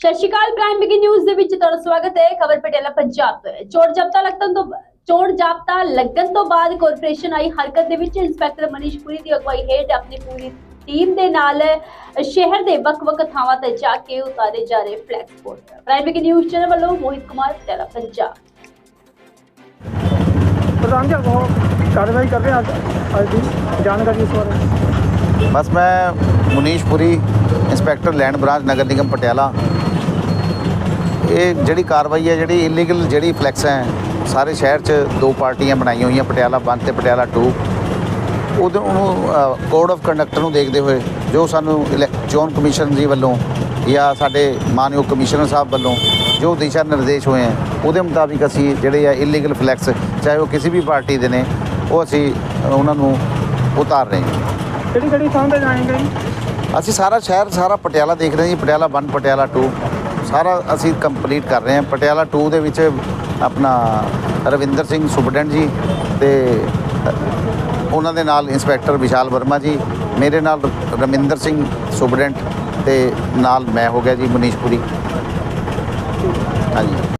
ਸਤਿ ਸ਼੍ਰੀ ਅਕਾਲ ਪ੍ਰਾਈਮ ਬਿਗੀ ਨਿਊਜ਼ ਦੇ ਵਿੱਚ ਤੁਹਾਡਾ ਸਵਾਗਤ ਹੈ। ਖਬਰ ਪਟਿਆਲਾ ਪੰਜਾਬ। ਤੋਂ ਹੈ। ਚੋਣ ਜਾਬਤਾ ਲੱਗਣ ਤੋਂ ਚੋਣ ਜਾਬਤਾ ਲੱਗਣ ਤੋਂ ਬਾਅਦ ਕਾਰਪੋਰੇਸ਼ਨ ਆਈ ਹਰਕਤ ਦੇ ਵਿੱਚ। ਇੰਸਪੈਕਟਰ ਮਨੀਸ਼ ਪੁਰੀ ਦੀ ਅਗਵਾਈ ਹੇਠ ਆਪਣੀ ਪੂਰੀ ਟੀਮ ਦੇ ਨਾਲ ਸ਼ਹਿਰ ਦੇ ਵੱਖ-ਵੱਖ ਥਾਵਾਂ ਤੇ ਜਾ ਕੇ ਉਤਾਰੇ ਜਾ ਰਹੇ ਫਲੈਕਸ ਪੋਸਟਰ ਪ੍ਰਾਈਮ ਬਿਗੀ ਨਿਊਜ਼ ਚੈਨਲ ਵੱਲੋਂ ਮੋਹਿਤ ਕੁਮਾਰ ਪਟਿਆਲਾ ਪੰਜਾਬ। ਪ੍ਰਧਾਨ ਜੀ ਉਹ ਕਾਰਵਾਈ ਕਰ ਰਹੇ ਅੱਜ ਅੱਜ ਦੀ ਜਾਣਕਾਰੀ ਇਸ ਬਾਰੇ। ਬਸ ਮੈਂ Munish Puri inspector land branch ਨਗਰ ਨਿਗਮ ਪਟਿਆਲਾ ਇਹ ਜਿਹੜੀ ਕਾਰਵਾਈ ਹੈ ਜਿਹੜੀ ਇਲੀਗਲ ਜਿਹੜੀ ਫਲੈਕਸ ਹੈ ਸਾਰੇ ਸ਼ਹਿਰ 'ਚ ਦੋ ਪਾਰਟੀਆਂ ਬਣਾਈਆਂ ਹੋਈਆਂ ਪਟਿਆਲਾ 1 ਤੇ ਪਟਿਆਲਾ 2 ਉਹਦੇ ਉਹਨੂੰ ਕੋਡ ਆਫ ਕੰਡਕਟ ਨੂੰ ਦੇਖਦੇ ਹੋਏ ਜੋ ਸਾਨੂੰ ਚੋਣ ਕਮਿਸ਼ਨ ਜੀ ਵੱਲੋਂ ਜਾਂ ਸਾਡੇ ਮਾਨਯੋਗ ਕਮਿਸ਼ਨਰ ਸਾਹਿਬ ਵੱਲੋਂ ਜੋ ਦਿਸ਼ਾ ਨਿਰਦੇਸ਼ ਹੋਏ ਹੈ ਉਹਦੇ ਮੁਤਾਬਿਕ ਅਸੀਂ ਜਿਹੜੇ ਆ ਇਲੀਗਲ ਫਲੈਕਸ ਚਾਹੇ ਉਹ ਕਿਸੇ ਵੀ ਪਾਰਟੀ ਦੇ ਨੇ ਉਹ ਅਸੀਂ ਉਹਨਾਂ ਨੂੰ ਉਤਾਰ ਰਹੇ ਹਾਂ। ਕਿਹੜੀ ਕਿਹੜੀ ਥਾਂ ਤੇ ਜਾਏਂਗੇ ਅਸੀਂ ਸਾਰਾ ਸ਼ਹਿਰ ਸਾਰਾ ਪਟਿਆਲਾ ਦੇਖ ਰਹੇ ਹਾਂ ਜੀ ਪਟਿਆਲਾ 1 ਪਟਿਆਲਾ 2 ਸਾਰਾ ਅਸੀਂ ਕੰਪਲੀਟ ਕਰ ਰਹੇ ਹਾਂ। ਪਟਿਆਲਾ 2 ਦੇ ਵਿੱਚ ਆਪਣਾ ਰਵਿੰਦਰ ਸਿੰਘ ਸੁਪਰਡੈਂਟ ਜੀ ਤੇ ਉਹਨਾਂ ਦੇ ਨਾਲ ਇੰਸਪੈਕਟਰ ਵਿਸ਼ਾਲ ਵਰਮਾ ਜੀ, ਮੇਰੇ ਨਾਲ ਰਮਿੰਦਰ ਸਿੰਘ ਸੁਪਰਡੈਂਟ ਤੇ ਨਾਲ ਮੈਂ ਹੋ ਗਿਆ ਜੀ ਮਨੀਸ਼ ਪੁਰੀ। ਹਾਂਜੀ।